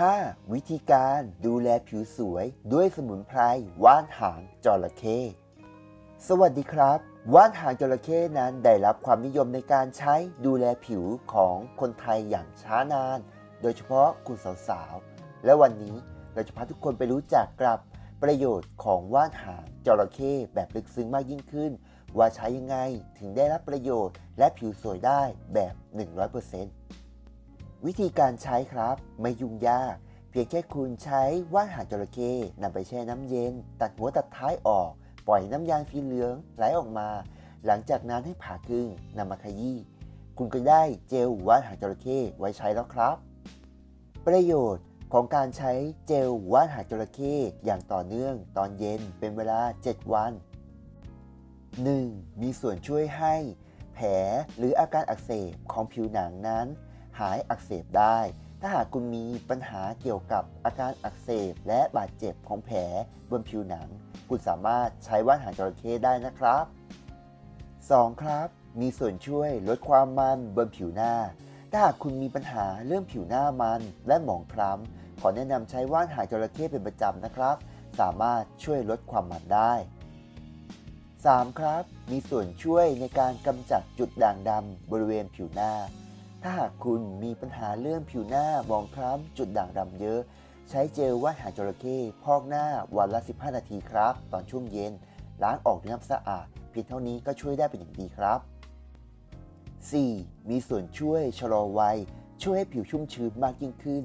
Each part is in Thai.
5. วิธีการดูแลผิวสวย ด้วยสมุนไพรว่านหางจระเข้สวัสดีครับ ว่านหางจระเข้นั้นได้รับความนิยมในการใช้ดูแลผิวของคนไทยอย่างช้านาน โดยเฉพาะคุณสาวๆ และวันนี้เราจะพาทุกคนไปรู้จักกับประโยชน์ของว่านหางจระเข้แบบลึกซึ้งมากยิ่งขึ้น ว่าใช้ยังไงถึงได้รับประโยชน์และผิวสวยได้แบบ 100% วิธีการใช้ครับไม่ยุ่งยาก เพียงแค่คุณใช้ว่านหางจระเข้นำไปแช่น้ำเย็น ตัดหัวตัดท้ายออก ปล่อยน้ำยางสีเหลืองไหลออกมา หลังจากนั้นให้ผ่าครึ่งนำมาขยี้คุณก็ได้เจลว่านหางจระเข้ไว้ใช้แล้วครับ ประโยชน์ของการใช้เจลว่านหางจระเข้อย่างต่อเนื่องตอนเย็นเป็นเวลา 7 วัน 1. มีส่วนช่วยให้ แผลหรืออาการอักเสบของผิวหนังนั้น หายอักเสบได้ ถ้าหากคุณมีปัญหาเกี่ยวกับอาการอักเสบและบาดเจ็บของแผลบนผิวหนัง คุณสามารถใช้ว่านหางจระเข้ได้นะครับ 2. ครับ มีส่วนช่วยลดความมันบนผิวหน้า ถ้าหากคุณมีปัญหาเรื่องผิวหน้ามันและหมองคล้ำ ขอแนะนำใช้ว่านหางจระเข้เป็นประจำนะครับ สามารถช่วยลดความมันได้ 3. ครับ มีส่วนช่วยในการกำจัดจุดด่างดำบริเวณผิวหน้า ถ้าหากคุณมีปัญหาเรื่องผิวหน้ามองคล้ำจุดด่างดำเยอะ ใช้เจลว่านหางจระเข้พอกหน้าวันละ 15 นาทีครับ ตอนช่วงเย็น ล้างออกด้วยน้ำสะอาดเพียงเท่านี้ก็ช่วยได้เป็นอย่างดีครับ 4. มีส่วนช่วยชะลอวัย ช่วยให้ผิวชุ่มชื้นมากยิ่งขึ้น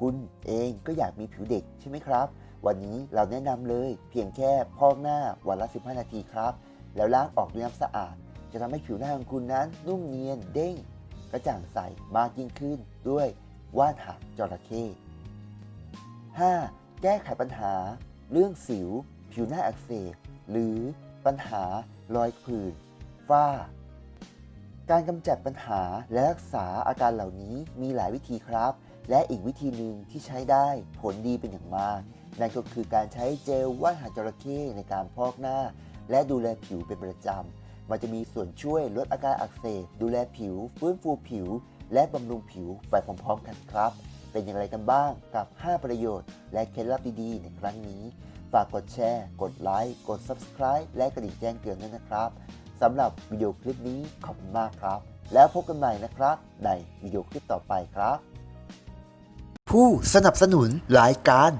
คุณเองก็อยากมีผิวเด็กใช่ไหมครับ วันนี้เราแนะนำเลย เพียงแค่พอกหน้าวันละ 15 นาทีครับ แล้วล้างออกด้วยน้ำสะอาด จะทำให้ผิวหน้าของคุณนั้นนุ่มเนียนเด้ง ระจ่างใสมากยิ่งขึ้นด้วยว่านหางจระเข้ 5. แก้ไขปัญหา เรื่องสิว ผิวหน้าอักเสบหรือปัญหารอยผื่นฝ้า การกำจัดปัญหาและรักษาอาการเหล่านี้มีหลายวิธีครับ และอีกวิธีหนึ่งที่ใช้ได้ผลดีเป็นอย่างมาก นั่นก็คือการใช้เจลว่านหางจระเข้ในการพอกหน้า และดูแลผิวเป็นประจำ มันจะมีส่วนช่วยลดอาการอักเสบดูแลผิว ฟื้นฟูผิว และบำรุงผิวไปพร้อมๆกันครับ เป็นอย่างไรกันบ้างกับ 5 ประโยชน์ และเคล็ดลับดีๆ ในครั้งนี้ ฝากกดแชร์ กดไลค์ กด Subscribe และกระดิ่งแจ้งเตือนด้วยนะครับสำหรับวิดีโอคลิปนี้ขอบคุณมากครับ แล้วพบกันใหม่นะครับ ในวิดีโอคลิปต่อไปครับ ผู้สนับสนุนรายการ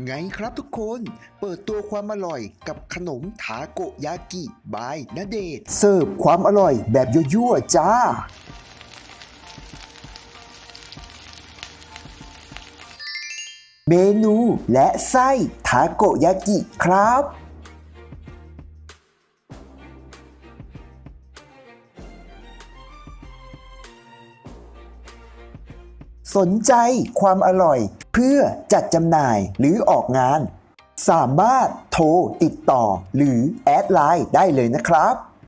ไงครับทุกคนเปิดตัวความอร่อยกับขนมทาโกยากิบายนาเดชเสิร์ฟความอร่อยแบบยั่วๆจ้า เมนูและไส้ทาโกยากิครับ สนใจความอร่อยเพื่อจัดจำหน่ายหรือออกงาน สามารถโทรติดต่อหรือแอดไลน์ได้เลยนะครับ